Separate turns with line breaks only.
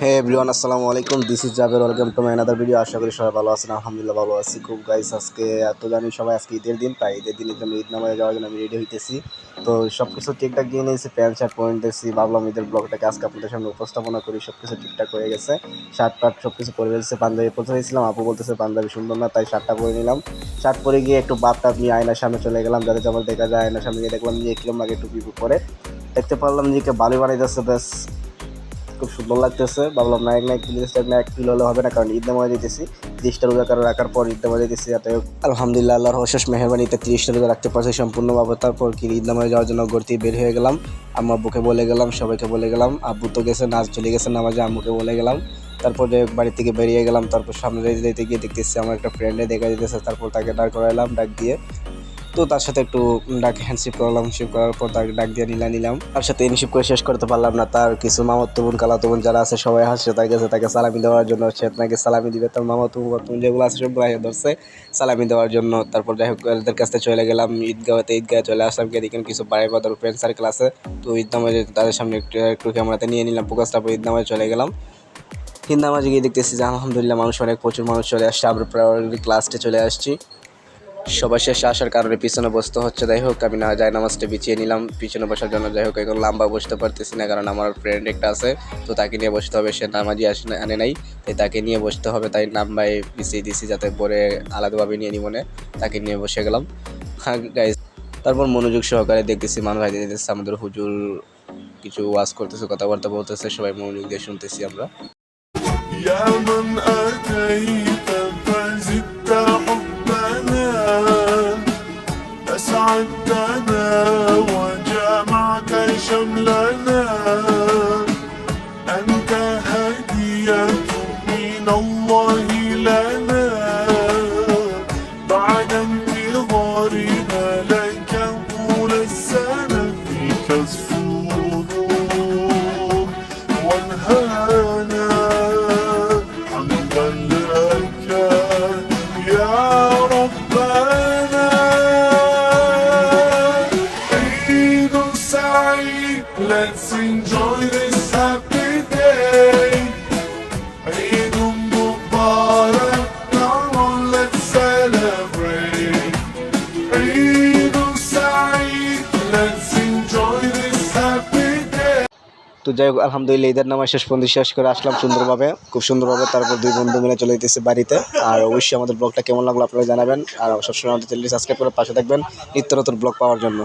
হে everyone আসসালামু আলাইকুম। This is Jaber welcome to my another video আশা করি সবাই ভালো আছেন, আলহামদুলিল্লাহ ভালো আছি। খুব গাইস আজকে এত জানি সবাই আজকে ঈদের দিন, তাই ঈদের দিনের জন্য ঈদ নামাজে যাওয়ার জন্য আমি রেডি হইতেছি। তো সব কিছু ঠিকঠাক দিয়ে নিয়েছি প্যান্ট শার্ট পরে নিতেছি ভাবলাম ঈদের ব্লগটাকে আজকে আপনাদের সামনে উপস্থাপনা করি সব কিছু ঠিকঠাক হয়ে গেছে। শার্ট টার্ট সব কিছু পরে ফেলছে, পাঞ্জাবি পরে নিয়েছিলাম আপু বলতেছে পাঞ্জাবি সুন্দর না, তাই শার্টটা পরে নিলাম। শার্ট পরে গিয়ে একটু বাপ টাপ নিয়ে আয়নার সামনে চলে গেলাম। যাতে যেমন দেখা যায়, আয়নার সামনে গিয়ে দেখলাম যে কিরম লাগে টুপি পরে। দেখতে পারলাম যে কে বালি বানাইতেছে বেশ খুব সুন্দর লাগতেছে। ভাবলাম নায়ক নায়ক প্লিজ নায়ক ফিল হলে হবে না, কারণ ঈদ নামাজ দিতেছি। তিরিশটা রোজা করে রাখার পর ঈদ নামাজ দিতেছি, যাতে আলহামদুলিল্লাহ আল্লাহর অশেষ মেহরবানিতে তিরিশটা রোজা রাখতে পারছি সম্পূর্ণভাবে। তারপর কি ঈদ নামাজে যাওয়ার জন্য গড়তি বের হয়ে গেলাম। আম্মু আব্বুকে বলে গেলাম, সবাইকে বলে গেলাম, আব্বু তো গেছে নাচ চলে গেছে নামাজে, আম্মুকে বলে গেলাম। তারপর বাড়ি থেকে বেরিয়ে গেলাম, তারপর সামনে যেতে যেতে গিয়ে দেখতেছি আমার একটা ফ্রেন্ডে দেখা যেতেছে তারপর তাকে ডাক করাইলাম, ডাক দিয়ে তো তার সাথে একটু ডাক হ্যান্ডশিপ করলাম শিপ করার পর তাকে ডাক দিয়ে নিলাম নিলাম। তার সাথে ইনশিপ করে শেষ করতে পারলাম না। তার কিছু মামাতো বোন, কালাতো যারা আছে, সবাই হাসছে, তার কাছে তাকে সালামি দেওয়ার জন্য সে তাকে সালামি দিবে। তার মামাতো বোন যেগুলো আছে সব গায়ে ধরছে, সালামি দেওয়ার জন্য। তারপর যাই হোক এদের কাছ চলে গেলাম, ঈদগাহতে, ঈদগাহে চলে আসলাম দেখেন কিছু বাড়ি বাদর ফ্রেন্ড সার্কেল আছে। তো ঈদ নামাজে তাদের সামনে একটু একটু ক্যামেরাতে নিয়ে নিলাম ফোকাসটা তারপর ঈদ নামাজে চলে গেলাম। ঈদ নামাজে গিয়ে দেখতেছি যে, আলহামদুলিল্লাহ, মানুষ অনেক, প্রচুর মানুষ চলে আসছে। আমরা প্রায় ক্লাসে চলে আসছি। সবার শেষে আসার কারণে পিছনে বসতে হচ্ছে। যাই হোক, আমি না যাই নামাজটা বিছিয়ে নিলাম। পিছনে বসার জন্য যাই হোক এখন লম্বা বসতে পারতেছি না কারণ আমার ফ্রেন্ড একটা আছে, তো তাকে নিয়ে বসতে হবে। সে নামাজি আসে আনে নাই। তাই তাকে নিয়ে বসতে হবে। তাই নাম্বাই বিছিয়ে দিছি যাতে পরে আলাদাভাবে নিয়ে নি। মনে তাকে নিয়ে বসে গেলাম। হ্যাঁ তারপর মনোযোগ সহকারে দেখতেছি মানুষ ভাই দিতেছে আমাদের হুজুর কিছু ওয়াজ করতেছে, কথাবার্তা বলতেছে, সবাই মনোযোগ দিয়ে শুনতেছি আমরা।
الله لنا بعد انتظارنا لك طول السنة فيك السرور حمدا لك يا ربنا عيد سعيد Let's enjoy this happy
তো যাই হোক, আলহামদুলিল্লাহ ঈদের নামায় শেষ পর্যন্ত শেষ করে আসলাম সুন্দরভাবে, খুব সুন্দরভাবে তারপর দুই বন্ধু মিলে চলে যেতেছে বাড়িতে। আর অবশ্যই আমাদের ব্লগটা কেমন লাগল আপনারা জানাবেন, আর সবসময় আমাদের চ্যানেলটি সাবস্ক্রাইব করে পাশে থাকবেন, নিত্য নতুন ব্লগ পাওয়ার জন্য।